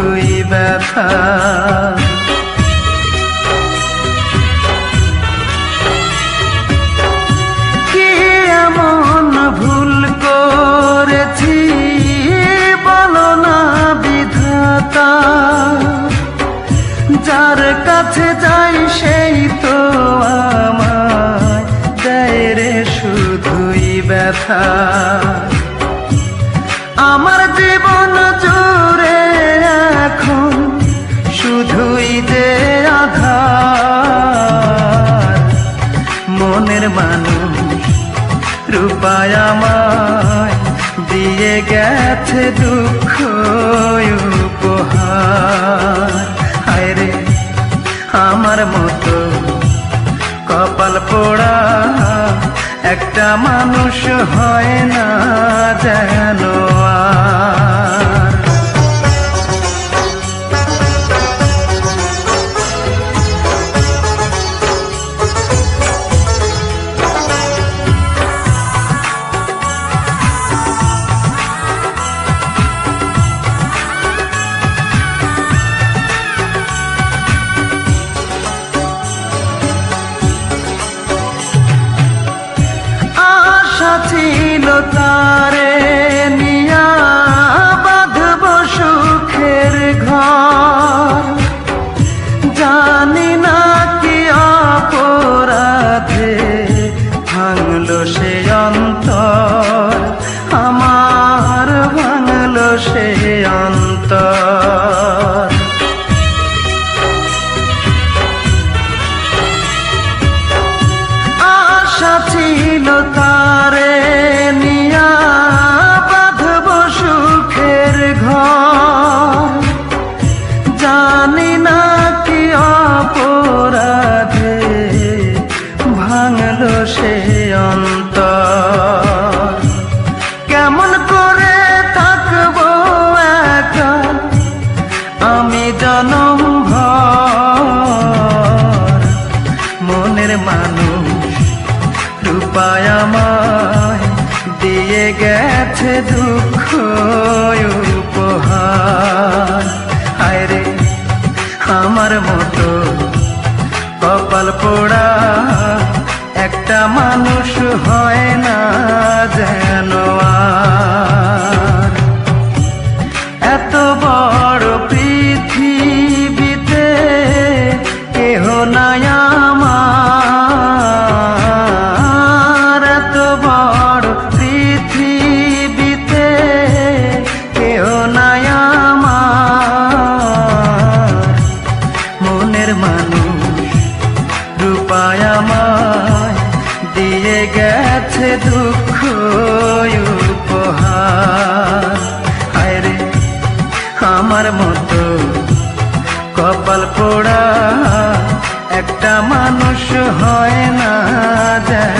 দুই ব্যথা কে uh ভুল করেছি বিধাতা যার কাছে যাই সেই তো ব্যথা মনের মানুষ। রূপায় দিয়ে গেছে দুঃখ উপহার। হায় রে, আমার মতো কপাল পোড়া একটা মানুষ হয় না যেন আর। অন্তর মানুষ, রূপায় আমায় দিয়ে গেছে দুঃখ উপহার। হায় রে, আমার মতো কপাল পোড়া একটা মানুষ হয় না যেন আর। রূপায় আমায়। দিয়ে গেছে দুঃখ উপহার। হায় রে, আমার মতো কপাল পোড়া একটা মানুষ হয় না যায়।